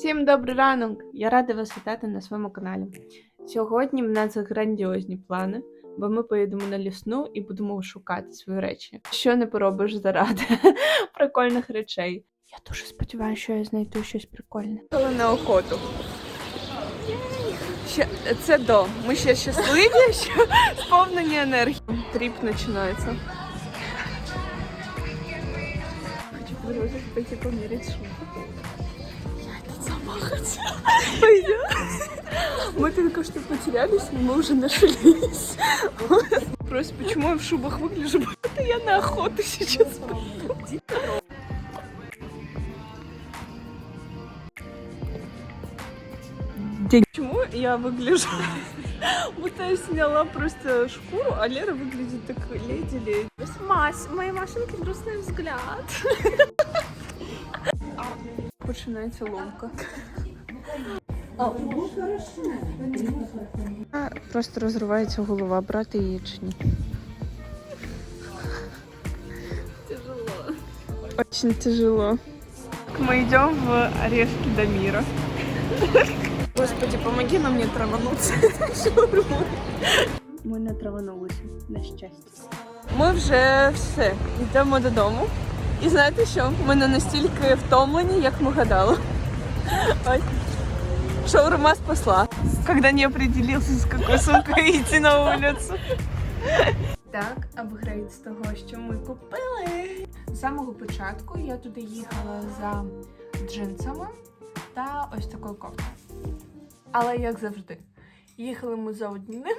Всім добрий ранок! Я рада вас вітати на своєму каналі. Сьогодні в нас грандіозні плани, бо ми поїдемо на лісну і будемо шукати свої речі. Що не поробиш заради прикольних речей. Я дуже сподіваюся, що я знайду щось прикольне. Коли на охоту. Ще, це до. Ми ще щасливі, що сповнені енергії. Тріп починається. Хочу подивитися, поміряти шубу. Замахаться. Пойдем. Мы только что потерялись, но мы уже нашлись. Просто почему я в шубах выгляжу, будто я на охоту сейчас пойду. Почему я выгляжу? Будто я сняла просто шкуру, а Лера выглядит так леди-леди. Мась, моей машинки грустный взгляд. Починається ломка. Просто розривається голова, брати її чи ні. Тяжело. Очень тяжело. Мы идем в Орешки до мира. Господи, помоги нам не травануться. Ми не траванулися, на щастя. Ми вже все, йдемо додому. І знаєте що? Ми не настільки втомлені, як ми гадали. Ой. Шаурма спасла. Когда не определился, с какой сумкой идти на улицу. Так, апгрейд з того, що ми купили. З самого початку я туди їхала за джинсами та ось такою кофтою. Але як завжди, їхали ми за одним,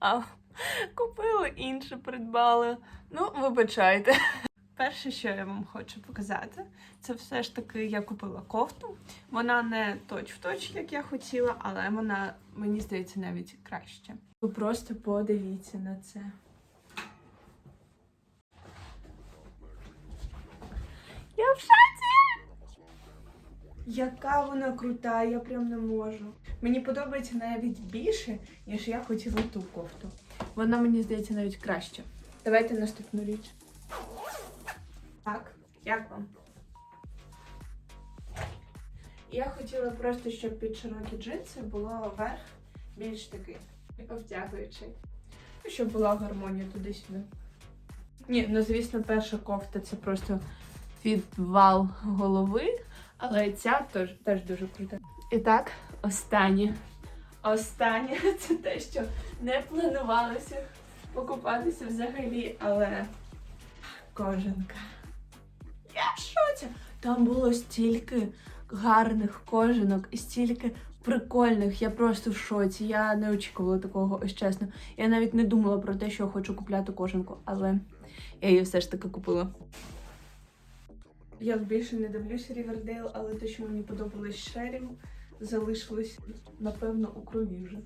а купили інше, придбали. Ну, вибачайте. Перше, що я вам хочу показати, це все ж таки я купила кофту. Вона не точ-в-точ, як я хотіла, але вона, мені здається, навіть краще. Ви просто подивіться на це. Я в шоці! Яка вона крута, я прям не можу. Мені подобається навіть більше, ніж я хотіла ту кофту. Вона мені здається навіть краще. Давайте наступну річ. Так, як вам? Я хотіла просто, щоб під широкі джинси було верх більш такий обтягуючий. Ну, Щоб була гармонія туди-сюди. Ні, ну звісно, перша кофта це просто підвал голови, але ця теж, теж дуже крута. І так, останнє. Останнє це те, що не планувалося покупатися взагалі, але кожанка. Я в шоці. Там було стільки гарних кожанок і стільки прикольних. Я просто в шоці. Я не очікувала такого, ось чесно. Я навіть не думала про те, що хочу купляти кожанку, але я її все ж таки купила. Я більше не дивлюся Рівердейл, але те, що мені подобалось Шерім, залишилось, напевно, у крові вже.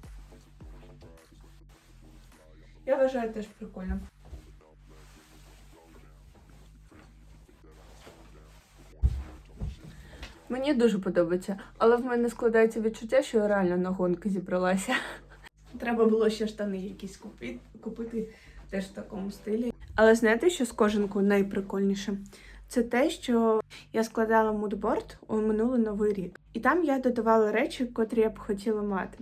Я вважаю теж прикольно. Мені дуже подобається, але в мене складається відчуття, що я реально на гонки зібралася. Треба було ще штани якісь купити, купити теж в такому стилі. Але знаєте, що з кожанкою найприкольніше? Це те, що я складала мудборд у минулий новий рік, і там я додавала речі, котрі я б хотіла мати.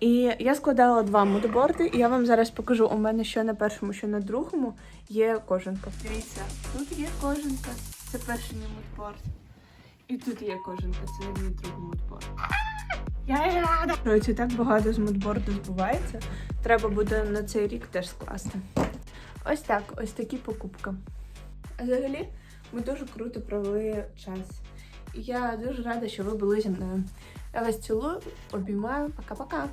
І я складала два мудборди, і я вам зараз покажу. У мене що на першому, що на другому є кожанка. Дивіться, тут є кожанка. Це перший мій мудборд. І тут є кожанка, це мій другий мудборд. Я рада! Коротше, так багато з мудборду збувається. Треба буде на цей рік теж скласти. Ось так, ось такі покупки. А взагалі, ми дуже круто провели час. І я дуже рада, що ви були зі мною. Я вас цілую, обіймаю. Пока-пока.